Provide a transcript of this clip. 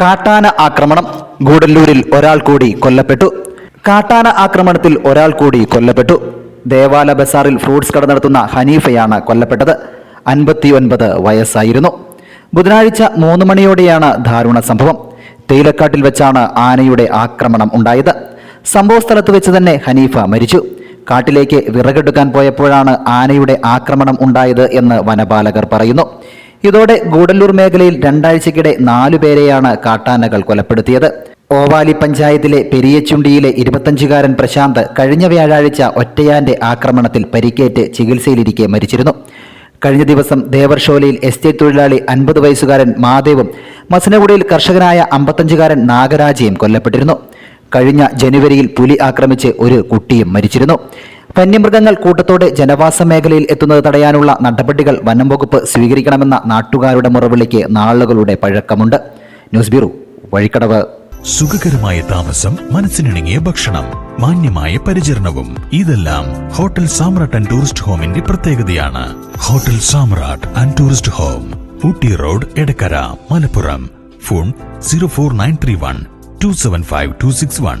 കാട്ടാന ആക്രമണം ഗൂഡല്ലൂരിൽ ഒരാൾ കൂടി കൊല്ലപ്പെട്ടു. കാട്ടാന ആക്രമണത്തിൽ ഒരാൾ കൂടി കൊല്ലപ്പെട്ടു. ദേവാല ബസാറിൽ ഫ്രൂട്ട്സ് കട നടത്തുന്ന ഹനീഫയാണ് കൊല്ലപ്പെട്ടത്. അൻപത്തിയൊൻപത് വയസ്സായിരുന്നു. ബുധനാഴ്ച മൂന്ന് മണിയോടെയാണ് ദാരുണ സംഭവം. തേയിലക്കാട്ടിൽ വെച്ചാണ് ആനയുടെ ആക്രമണം ഉണ്ടായത്. സംഭവ സ്ഥലത്ത് വെച്ച് തന്നെ ഹനീഫ മരിച്ചു. കാട്ടിലേക്ക് വിറകെടുക്കാൻ പോയപ്പോഴാണ് ആനയുടെ ആക്രമണം ഉണ്ടായത് എന്ന് വനപാലകർ പറയുന്നു. ഇതോടെ ഗൂഡല്ലൂർ മേഖലയിൽ രണ്ടാഴ്ചക്കിടെ നാലുപേരെയാണ് കാട്ടാനകൾ കൊലപ്പെടുത്തിയത്. ഓവാലി പഞ്ചായത്തിലെ പെരിയച്ചുണ്ടിയിലെ ഇരുപത്തഞ്ചുകാരൻ പ്രശാന്ത് കഴിഞ്ഞ വ്യാഴാഴ്ച ഒറ്റയാന്റെ ആക്രമണത്തിൽ പരിക്കേറ്റ് ചികിത്സയിലിരിക്കെ മരിച്ചിരുന്നു. കഴിഞ്ഞ ദിവസം ദേവർഷോലയിൽ എസ്റ്റേറ്റ് തൊഴിലാളി അൻപത് വയസ്സുകാരൻ മാദേവും മസനഗുഡിയിൽ കർഷകനായ അമ്പത്തഞ്ചുകാരൻ നാഗരാജയും കൊല്ലപ്പെട്ടിരുന്നു. കഴിഞ്ഞ ജനുവരിയിൽ പുലി ആക്രമിച്ച് ഒരു കുട്ടിയും മരിച്ചിരുന്നു. വന്യമൃഗങ്ങൾ കൂട്ടത്തോടെ ജനവാസ മേഖലയിൽ എത്തുന്നത് തടയാനുള്ള നടപടികൾ വനം വകുപ്പ് സ്വീകരിക്കണമെന്ന നാട്ടുകാരുടെ മുറവിളിക്ക് നാളുകളുടെ പഴക്കമുണ്ട്. News bureau Vazhikkadavu. സുഖകരമായ താമസം മനസ്സിനിണങ്ങിയ ഭക്ഷണം മാന്യമായ പരിചരണവും ഇതെല്ലാം ഹോട്ടൽ സാമ്രാട്ട് ആൻഡ് ടൂറിസ്റ്റ് ഹോമിന്റെ പ്രത്യേകതയാണ്. Hotel Samrat and tourist home Ooty road Edakkara Malappuram. Phone zero four nine three one two seven five two six one.